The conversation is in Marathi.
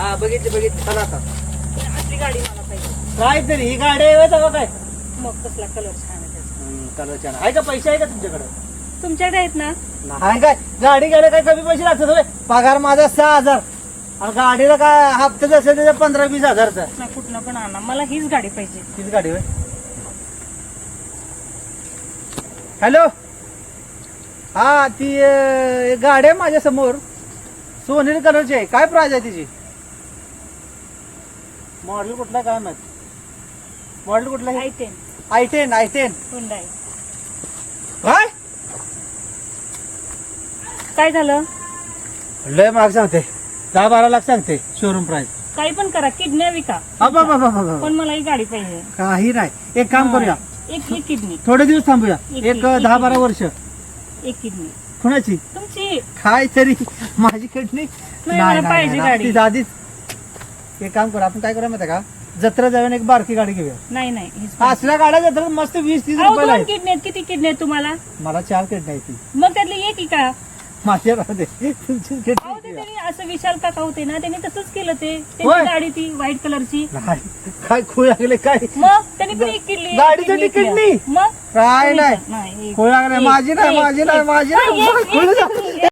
हा बघितली बघितली. चला आता. असली गाडी मला पाहिजे. काय तरी ही गाडी आहे का काय? मग कसला कलर छान आहे त्याचा. कलर छान आहे. का पैसे आहे का तुमच्याकडे? तुमच्याकडे आहेत ना? नाही. काय? गाडी घ्यायला काय कमी पैसे लागतात होय? पगार माझा सहा हजार. आणि गाडीला काय हप्त्याचं असेल त्याच्या पंधरा वीस हजारचा. ना कुठनं पण आणा. मला हीच गाडी पाहिजे. तीच गाडी होय? हॅलो? हा ती अं, एक गाडी आहे माझ्यासमोर सोनेरी कलरची आहे. काय प्राइस आहे तिची? मॉडेल कुठला काय माहीत? मॉडेल कुठला I ten. I ten I ten. Hyundai. काय? काय झालं? लय महाग सांगते. दहा बारा लाख सांगते शोरूम प्राइस काही पण करा किडन्या विका. काही पण मला ही गाडी पाहिजे. नाही. एक काम करूया. एक एक किडनी. थोडे दिवस थांबूया. एक- एक एक- दहा बारा वर्ष. एक किडनी. कुणाची? तुमची. काय तरी माझी कडनी? मला पाहिजे गाडी. दादीच. एक काम करू आपण काय करूया माहिती का? जत्रा जाऊन एक बारकी गाडी घेऊया. नाही नाही हीच पाहिजे. असल्या गाड्या जत्रा मस्त वीस तीस अहो, रुपयाला दोन आहे किडनी आहेत किती किडनी आहेत तुम्हाला? मला चार किडनी आहे ती. मग त्यातली एक का? माझ्या राहू दे तुमची अहो ते किडनी त्यांनी असं विशाल काका होते ना त्यांनी तसंच केलं ते. होय. त्यांची गाडी ती व्हाईट कलरची. नाही काय खुळ लागले काय? मग त्यांनी पण एक किडली गाडीचं तिकीट. नाही. मग? काय नाही नाही. एक- खुळ लागले. एक- माझी नाही एक- माझी नाही एक- माझी नाही, एक- खुळ.